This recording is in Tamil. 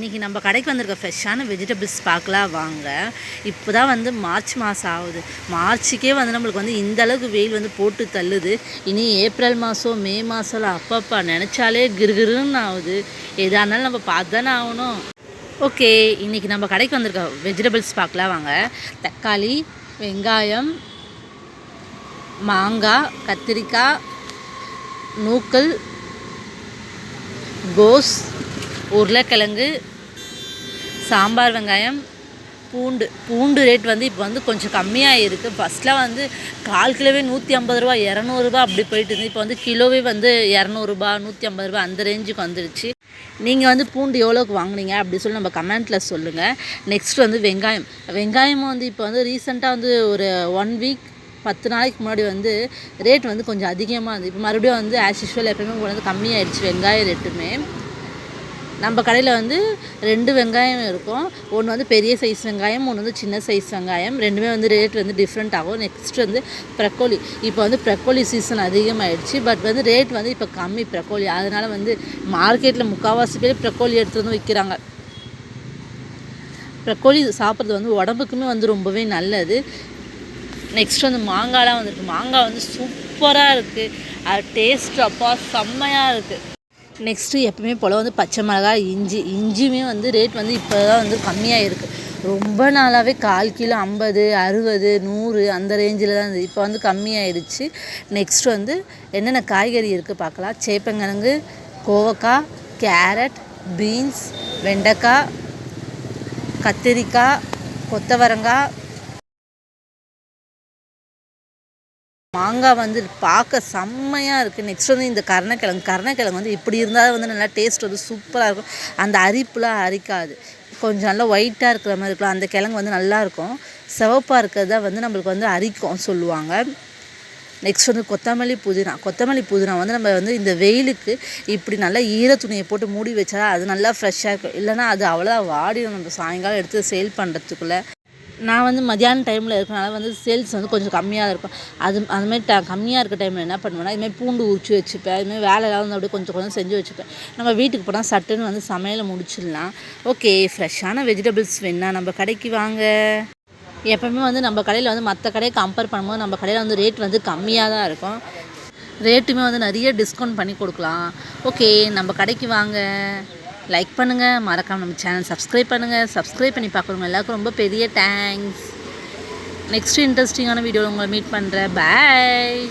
இன்றைக்கி நம்ம கடைக்கு வந்திருக்க ஃப்ரெஷ்ஷான வெஜிடபிள்ஸ் பார்க்கலாம் வாங்க. இப்போ தான் வந்து மார்ச் மாதம் ஆகுது. மார்ச்சுக்கே வந்து நம்மளுக்கு வந்து இந்த அளவுக்கு வெயில் வந்து போட்டு தள்ளுது. இனி ஏப்ரல் மாதம் மே மாதம்லாம் அப்பப்பா நினச்சாலே கிருகிருன்னு ஆகுது. எதாக இருந்தாலும் நம்ம பார்த்து தானே ஆகணும். ஓகே இன்றைக்கி நம்ம கடைக்கு வந்திருக்க வெஜிடபிள்ஸ் பார்க்கலாம் வாங்க. தக்காளி வெங்காயம் மாங்காய் கத்திரிக்காய் நூக்கல் கோஸ் உருளைக்கிழங்கு சாம்பார் வெங்காயம் பூண்டு. பூண்டு ரேட் வந்து இப்போ வந்து கொஞ்சம் கம்மியாக இருக்குது ஃபஸ்ட்டில் வந்து கால் கிலோவே நூற்றி ஐம்பது ரூபா இரநூறுபா அப்படி போயிட்டு இருந்து இப்போ வந்து கிலோவே வந்து இரநூறுபா நூற்றி ஐம்பது ரூபா அந்த ரேஞ்சுக்கு வந்துடுச்சு நீங்கள் வந்து பூண்டு எவ்வளோக்கு வாங்குனீங்க அப்படி சொல்லி நம்ம கமெண்ட்டில் சொல்லுங்கள் நெக்ஸ்ட் வந்து வெங்காயம். வெங்காயமும் வந்து இப்போ வந்து ரீசெண்டாக வந்து ஒரு ஒன் வீக் பத்து நாளைக்கு முன்னாடி வந்து ரேட் வந்து கொஞ்சம் அதிகமாக இருந்தது. இப்போ மறுபடியும் வந்து ஆஸ் யூஷுவல் எப்பயுமே கூட வந்து கம்மியாயிடுச்சு வெங்காயம் ரேட்டுமே நம்ம கடையில் வந்து ரெண்டு வெங்காயம் இருக்கும். ஒன்று வந்து பெரிய சைஸ் வெங்காயம் ஒன்று வந்து சின்ன சைஸ் வெங்காயம். ரெண்டுமே வந்து ரேட் வந்து டிஃப்ரெண்ட் ஆகும். நெக்ஸ்ட் வந்து ப்ரக்கோலி இப்போ வந்து ப்ரக்கோலி சீசன் அதிகமாகிடுச்சு பட் வந்து ரேட் வந்து இப்போ கம்மி ப்ரக்கோலி அதனால் வந்து மார்க்கெட்டில் முக்கால்வாசி பேர் ப்ரக்கோலி எடுத்துகிட்டு வந்து விற்கிறாங்க ப்ரக்கோலி சாப்பிட்றது வந்து உடம்புக்குமே வந்து ரொம்பவே நல்லது. நெக்ஸ்ட் வந்து மாங்காய்லாம் வந்துருக்கு. மாங்காய் வந்து சூப்பராக இருக்குது அது டேஸ்ட் அப்பா செம்மையாக இருக்குது நெக்ஸ்ட்டு எப்பவுமே போல் வந்து பச்சை மிளகாய் இஞ்சி. இஞ்சியுமே வந்து ரேட் வந்து இப்போ தான் வந்து கம்மியாக இருக்குது ரொம்ப நாளாகவே கால் கிலோ ஐம்பது அறுபது நூறு அந்த ரேஞ்சில் தான் இருந்தது. இப்போ வந்து கம்மியாயிடுச்சு. நெக்ஸ்ட்டு வந்து என்னென்ன காய்கறி இருக்குது பார்க்கலாம். சேப்பங்கிழங்கு கோவக்காய் கேரட் பீன்ஸ் வெண்டைக்காய் கத்திரிக்காய் கொத்தவரங்காய் மாங்காய் வந்து பார்க்க செம்மையாக இருக்குது நெக்ஸ்ட் வந்து இந்த கருணக்கிழங்கு. கருணக்கிழங்கு வந்து இப்படி இருந்தால் வந்து நல்லா டேஸ்ட் வந்து சூப்பராக இருக்கும். அந்த அரிப்புலாம் அரிக்காது. கொஞ்சம் நல்லா ஒயிட்டாக இருக்கிற மாதிரி இருக்கலாம். அந்த கிழங்கு வந்து நல்லாயிருக்கும் சிவப்பாக இருக்கிறது தான் வந்து நம்மளுக்கு வந்து அரிக்கும் சொல்லுவாங்க. நெக்ஸ்ட் வந்து கொத்தமல்லி புதினா. கொத்தமல்லி புதினா வந்து நம்ம வந்து இந்த வெயிலுக்கு இப்படி நல்லா ஈர துணியை போட்டு மூடி வச்சா அது நல்லா ஃப்ரெஷ்ஷாக இருக்கும். இல்லைனா அது அவ்வளோதான் வாடிடும் நம்ம சாயங்காலம் எடுத்து சேல் பண்ணுறதுக்குள்ளே நான் வந்து மதியான டைமில் இருக்கனால வந்து சேல்ஸ் வந்து கொஞ்சம் கம்மியாக இருக்கும். அது அதுமாதிரி ட கம்மியாக இருக்க டைமில் என்ன பண்ணுவேன்னா இதுமாதிரி பூண்டு உரிச்சு வச்சுப்பேன். அதுமாதிரி வேலை ஏதாவது வந்து அப்படியே கொஞ்சம் கொஞ்சம் செஞ்சு வச்சுப்பேன். நம்ம வீட்டுக்கு போனால் சட்டுன்னு வந்து சமையலை முடிச்சிடலாம். ஓகே ஃப்ரெஷ்ஷான வெஜிடபிள்ஸ் வேணா நம்ம கடைக்கு வாங்க. எப்போவுமே வந்து நம்ம கடையில் வந்து மற்ற கடையை கம்பேர் பண்ணும்போது நம்ம கடையில் வந்து ரேட் வந்து கம்மியாக தான் இருக்கும். ரேட்டுமே வந்து நிறைய டிஸ்கவுண்ட் பண்ணி கொடுக்கலாம். ஓகே நம்ம கடைக்கு வாங்க. லைக் பண்ணுங்கள் மறக்காம நம்ம சேனல் சப்ஸ்கிரைப் பண்ணுங்கள் சப்ஸ்கிரைப் பண்ணி பார்க்குறவங்க எல்லாருக்கும் ரொம்ப பெரிய தேங்க்ஸ் நெக்ஸ்ட் இன்ட்ரெஸ்டிங்கான வீடியோவில் உங்களை மீட் பண்ணுறேன் பாய்